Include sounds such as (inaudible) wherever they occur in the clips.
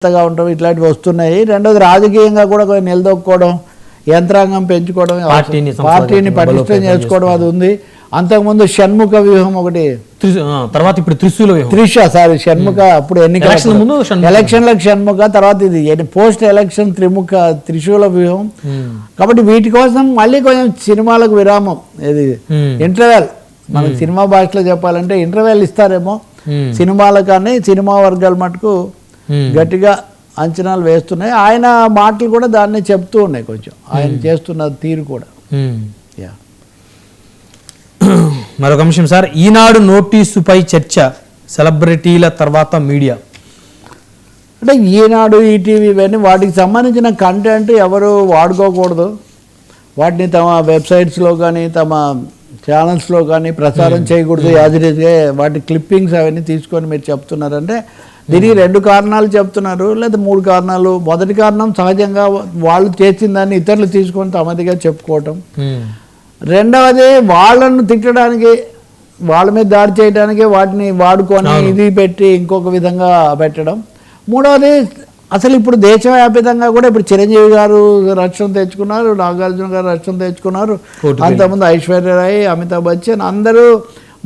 జాగ్రత్తగా ఉండడం ఇట్లాంటివి వస్తున్నాయి. రెండోది రాజకీయంగా కూడా నిలదొక్కుకోవడం యంత్రాంగం పెంచుకోవడం పార్టీని పటిష్టం చేసుకోవడం. అది ఉంది. అంతకుముందు షణ్ముఖ వ్యూహం ఒకటి. తర్వాత ఇప్పుడు త్రిశూల త్రిష సారీ షణ్ముఖ అప్పుడు ఎన్నికల షణ్ముఖ. ఎలక్షన్లకు షణ్ముఖ తర్వాత ఇది పోస్ట్ ఎలక్షన్ త్రిముఖ త్రిశూల వ్యూహం. కాబట్టి వీటి కోసం మళ్ళీ కొంచెం సినిమాలకు విరామం. ఇది. ఇంటర్వెల్. మనకి సినిమా భాషలో చెప్పాలంటే ఇంటర్వెల్ ఇస్తారేమో. ఉమ్. సినిమాలకు కానీ సినిమా వర్గాల మటుకు. గట్టిగా అంచనాలు వేస్తున్నాయి. ఆయన మాటలు కూడా దాన్ని చెప్తూ ఉన్నాయి కొంచెం. ఆయన చేస్తున్న తీరు కూడా. యా (coughs) మరొక అంశం సార్ ఈనాడు నోటీసుపై చర్చ సెలబ్రిటీల తర్వాత మీడియా. అంటే ఈనాడు ఈటీవీ ఇవన్నీ వాటికి సంబంధించిన కంటెంట్ ఎవరు వాడుకోకూడదు. వాటిని తమ వెబ్సైట్స్లో కానీ తమ ఛానల్స్లో కానీ ప్రసారం చేయకూడదు యాజ్ ఇట్ ఈస్గా వాటి క్లిప్పింగ్స్ అవన్నీ తీసుకొని మీరు చెప్తున్నారంటే దీనికి రెండు కారణాలు చెప్తున్నారు లేదా మూడు కారణాలు. మొదటి కారణం సహజంగా వాళ్ళు చేసిన దాన్ని ఇతరులు తీసుకొని తమదిగా చెప్పుకోవటం. రెండవది వాళ్ళను తిట్టడానికి వాళ్ళ మీద దాడి చేయడానికి వాటిని వాడుకొని ఇది పెట్టి ఇంకొక విధంగా పెట్టడం. మూడవది అసలు ఇప్పుడు దేశవ్యాప్తంగా కూడా ఇప్పుడు చిరంజీవి గారు రక్షణ తెచ్చుకున్నారు నాగార్జున గారు రక్షణ తెచ్చుకున్నారు. అంతకుముందు ఐశ్వర్యరాయ్ అమితాబ్ బచ్చన్ అందరూ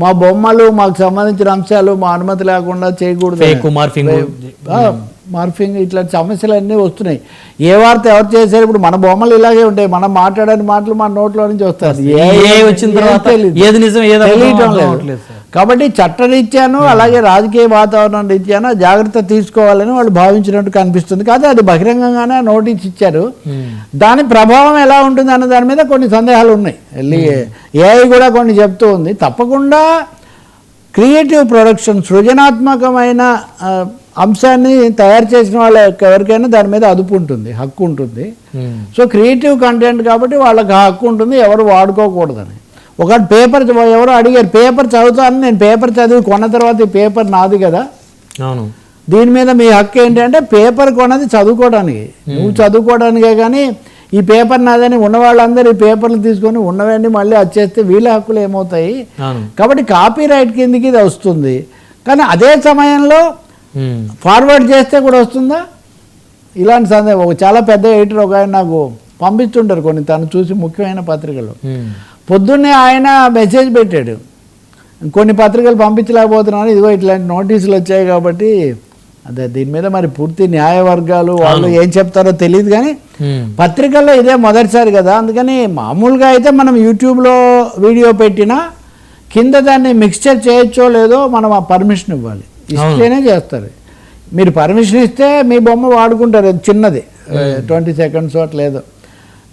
మా బొమ్మలు మాకు సంబంధించిన అంశాలు మా అనుమతి లేకుండా చేయకూడదు. మార్ఫింగ్ ఇట్లాంటి సమస్యలు అన్నీ వస్తున్నాయి. ఏ వార్త ఎవరు చేశారు? ఇప్పుడు మన బొమ్మలు ఇలాగే ఉంటాయి. మనం మాట్లాడని మాటలు మన నోట్లో నుంచి వస్తాయి. ఏ వచ్చిన తర్వాత ఏది నిజం ఏది తెలియటం లేదు. కాబట్టి చట్టరీత్యాను అలాగే రాజకీయ వాతావరణం రీత్యాను జాగ్రత్త తీసుకోవాలని వాళ్ళు భావించినట్టు కనిపిస్తుంది. కాదు అది బహిరంగంగానే నోటీస్ ఇచ్చారు. ఉమ్. దాని ప్రభావం ఎలా ఉంటుంది అన్న దాని మీద కొన్ని సందేహాలు ఉన్నాయి. ఏఐ కూడా కొన్ని చెప్తూ ఉంది. తప్పకుండా క్రియేటివ్ ప్రొడక్షన్ సృజనాత్మకమైన అంశాన్ని తయారు చేసిన వాళ్ళ ఎవరికైనా దాని మీద అదుపు ఉంటుంది హక్కు ఉంటుంది. ఉమ్. సో క్రియేటివ్ కంటెంట్ కాబట్టి వాళ్ళకి హక్కు ఉంటుంది ఎవరు వాడుకోకూడదని. ఒక పేపర్ ఎవరు అడిగారు పేపర్ చదువుతాను నేను పేపర్ చదివి కొన్న తర్వాత ఈ పేపర్ నాది కదా. అవును. దీని మీద మీ హక్కు ఏంటంటే పేపర్ కొన్నది చదువుకోవడానికి. నువ్వు చదువుకోవడానికే కానీ ఈ పేపర్ నాదని ఉన్న వాళ్ళందరూ ఈ పేపర్లు తీసుకొని ఉన్నవన్నీ మళ్ళీ వచ్చేస్తే వీళ్ళ హక్కులు ఏమవుతాయి? కాబట్టి కాపీ రైట్ కిందకి ఇది వస్తుంది. కానీ అదే సమయంలో. ఫార్వర్డ్ చేస్తే కూడా వస్తుందా? ఇలాంటి సందేహం ఒక చాలా పెద్ద ఎడిటర్ ఒక ఆయన నాకు పంపిస్తుంటారు కొన్ని తను చూసి ముఖ్యమైన పత్రికలు. ఉమ్. పొద్దున్నే ఆయన మెసేజ్ పెట్టాడు. కొన్ని పత్రికలు పంపించలేకపోతున్నాను ఇదిగో ఇట్లాంటి నోటీసులు వచ్చాయి కాబట్టి అదే దీని మీద మరి పూర్తి న్యాయ వర్గాలు వాళ్ళు ఏం చెప్తారో తెలియదు కానీ ఉమ్. పత్రికల్లో ఇదే మొదటిసారి కదా. అందుకని మామూలుగా అయితే మనం యూట్యూబ్లో వీడియో పెట్టినా కింద దాన్ని మిక్స్చర్ చేయొచ్చో లేదో మనం ఆ పర్మిషన్ ఇవ్వాలి. ఇస్తేనే చేస్తారు. మీరు పర్మిషన్ ఇస్తే మీ బొమ్మ వాడుకుంటారు అది చిన్నది. ట్వంటీ సెకండ్స్ అట్లా లేదు.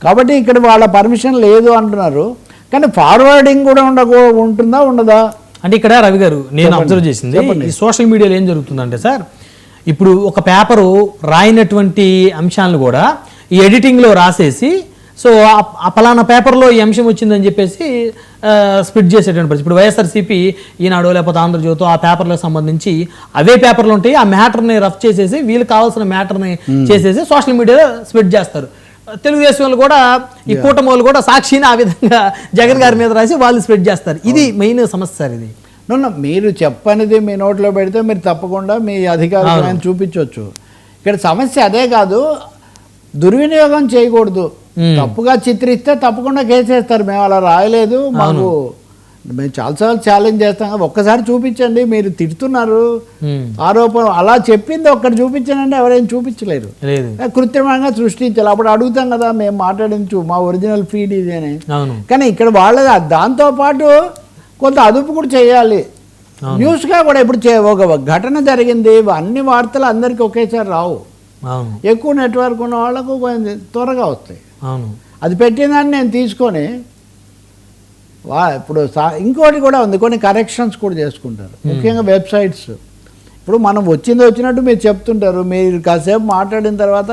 కాబట్టి ఇక్కడ వాళ్ళ పర్మిషన్ లేదు అంటున్నారు. కానీ ఫార్వర్డింగ్ కూడా ఉండకూ ఉంటుందా ఉండదా? అంటే ఇక్కడ రవి గారు నేను అబ్జర్వ్ చేసింది ఈ సోషల్ మీడియాలో ఏం జరుగుతుందంటే సార్ ఇప్పుడు ఒక పేపరు రాయినటువంటి అంశాలను కూడా ఈ ఎడిటింగ్లో రాసేసి సో ఆ- పలానా పేపర్లో ఈ అంశం వచ్చిందని చెప్పేసి స్ప్లిట్ చేసేటువంటి పరిస్థితి. ఇప్పుడు వైఎస్ఆర్సీపీ ఈనాడు లేకపోతే ఆంధ్రజ్యోతి ఆ పేపర్లకు సంబంధించి అవే పేపర్లు ఉంటాయి. ఆ మ్యాటర్ని రఫ్ చేసేసి వీళ్ళకి కావాల్సిన మ్యాటర్ని చేసేసి సోషల్ మీడియాలో స్ప్లిట్ చేస్తారు. తెలుగుదేశం వాళ్ళు కూడా ఈ కూటమి వాళ్ళు కూడా సాక్షిని ఆ విధంగా జగన్ గారి మీద రాసి వాళ్ళు స్ప్రెడ్ చేస్తారు. ఇది మెయిన్ సమస్య సార్ ఇది. నన్ను మీరు చెప్పనిది మీ నోట్లో పెడితే మీరు తప్పకుండా మీ అధికారులను చూపించవచ్చు. ఇక్కడ సమస్య అదే కాదు దుర్వినియోగం చేయకూడదు. తప్పుగా చిత్రిస్తే తప్పకుండా కేసేస్తారు మేము అలా రాయలేదు. మాకు మేము చాలాసార్లు ఛాలెంజ్ చేస్తాం. కదా, ఒక్కసారి చూపించండి. మీరు తిడుతున్నారు. ఆరోపణ అలా చెప్పింది ఒక్కటి చూపించానంటే ఎవరైనా చూపించలేరు. కృత్రిమంగా సృష్టించాలి. అప్పుడు అడుగుతాం కదా మేము మాట్లాడించు మా ఒరిజినల్ ఫీడ్ ఇది అని. కానీ ఇక్కడ వాళ్ళది దాంతోపాటు కొంత అదుపు కూడా చేయాలి. న్యూస్గా కూడా ఇప్పుడు చే ఒక ఘటన జరిగింది. అన్ని వార్తలు అందరికీ ఒకేసారి రావు. ఎక్కువ నెట్వర్క్ ఉన్న వాళ్ళకు కొంచెం త్వరగా వస్తాయి. అవును. అది పెట్టిందని నేను తీసుకొని వా ఇప్పుడు ఇంకోటి కూడా ఉంది కొన్ని కరెక్షన్స్ కూడా చేసుకుంటారు. ముఖ్యంగా వెబ్సైట్స్ ఇప్పుడు మనం వచ్చింది వచ్చినట్టు మీరు చెప్తుంటారు మీరు కాసేపు మాట్లాడిన తర్వాత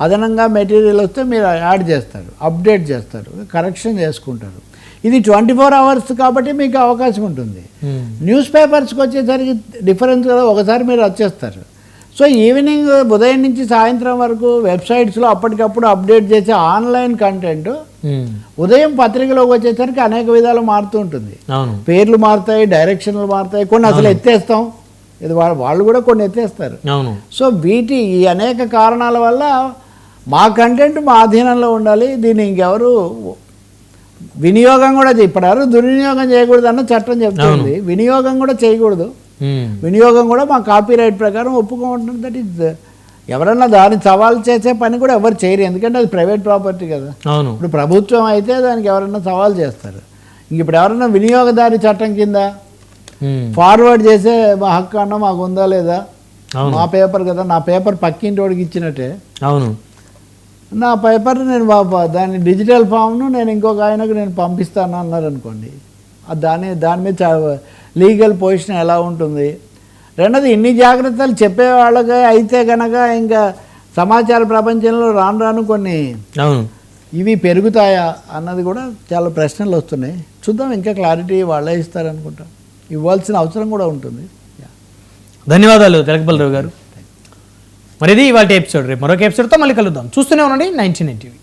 అదనంగా మెటీరియల్ వస్తే మీరు యాడ్ చేస్తారు అప్డేట్ చేస్తారు కరెక్షన్ చేసుకుంటారు. ఇది ట్వంటీ ఫోర్ అవర్స్ కాబట్టి మీకు అవకాశం ఉంటుంది. న్యూస్ పేపర్స్కి వచ్చేసరికి డిఫరెన్స్ కదా ఒకసారి మీరు వచ్చేస్తారు. సో ఈవినింగ్ ఉదయం నుంచి సాయంత్రం వరకు వెబ్సైట్స్లో అప్పటికప్పుడు అప్డేట్ చేసే ఆన్లైన్ కంటెంట్. ఉదయం పత్రికలోకి వచ్చేసరికి అనేక విధాలు మారుతూ ఉంటుంది. పేర్లు మారుతాయి డైరెక్షన్లు మారుతాయి కొన్ని అసలు ఎత్తేస్తాం. ఇది వాళ్ళు కూడా కొన్ని ఎత్తేస్తారు. సో వీటి ఈ అనేక కారణాల వల్ల మా కంటెంట్ మా అధీనంలో ఉండాలి. దీన్ని ఇంకెవరు వినియోగం కూడా ఇప్పటివరకు దుర్వినియోగం చేయకూడదు అన్న చట్టం చెప్తుంది. వినియోగం కూడా చేయకూడదు. వినియోగం కూడా మా కాపీరైట్ ప్రకారం ఒప్పుకుంటుంది దట్ ఈస్ ఎవరన్నా దాన్ని సవాల్ చేసే పని కూడా ఎవరు చేయరు. ఎందుకంటే అది ప్రైవేట్ ప్రాపర్టీ కదా. అవును. ఇప్పుడు ప్రభుత్వం అయితే దానికి ఎవరన్నా సవాల్ చేస్తారు. ఇంక ఇప్పుడు ఎవరన్నా వినియోగదారి చట్టం కింద ఉమ్, ఫార్వర్డ్ చేసే మా హక్కు అన్న మాకు ఉందా లేదా? మా పేపర్ కదా. నా పేపర్ పక్కింటి వాడికి ఇచ్చినట్టే. అవును. నా పేపర్ నేను దాని డిజిటల్ ఫామ్ను నేను ఇంకొక ఆయనకు నేను పంపిస్తాను అన్నారు అనుకోండి. దాని దాని మీద లీగల్ పొజిషన్ ఎలా ఉంటుంది? రెండోది ఇన్ని జాగ్రత్తలు చెప్పే వాళ్ళకి అయితే కనుక ఇంకా సమాచార ప్రపంచంలో రాను రాను కొన్ని ఇవి పెరుగుతాయా అన్నది కూడా చాలా ప్రశ్నలు వస్తున్నాయి. చూద్దాం ఇంకా క్లారిటీ వాళ్ళే ఇస్తారనుకుంటా. ఇవ్వాల్సిన అవసరం కూడా ఉంటుంది. ధన్యవాదాలు తెలకపల్లిరావు గారు. మరి ఇది ఇవాళ ఎపిసోడ్ రేపు మరొక ఎపిసోడ్తో మళ్ళీ కలుద్దాం. చూస్తూనే ఉండండి నైన్టీ నైన్ టీవీ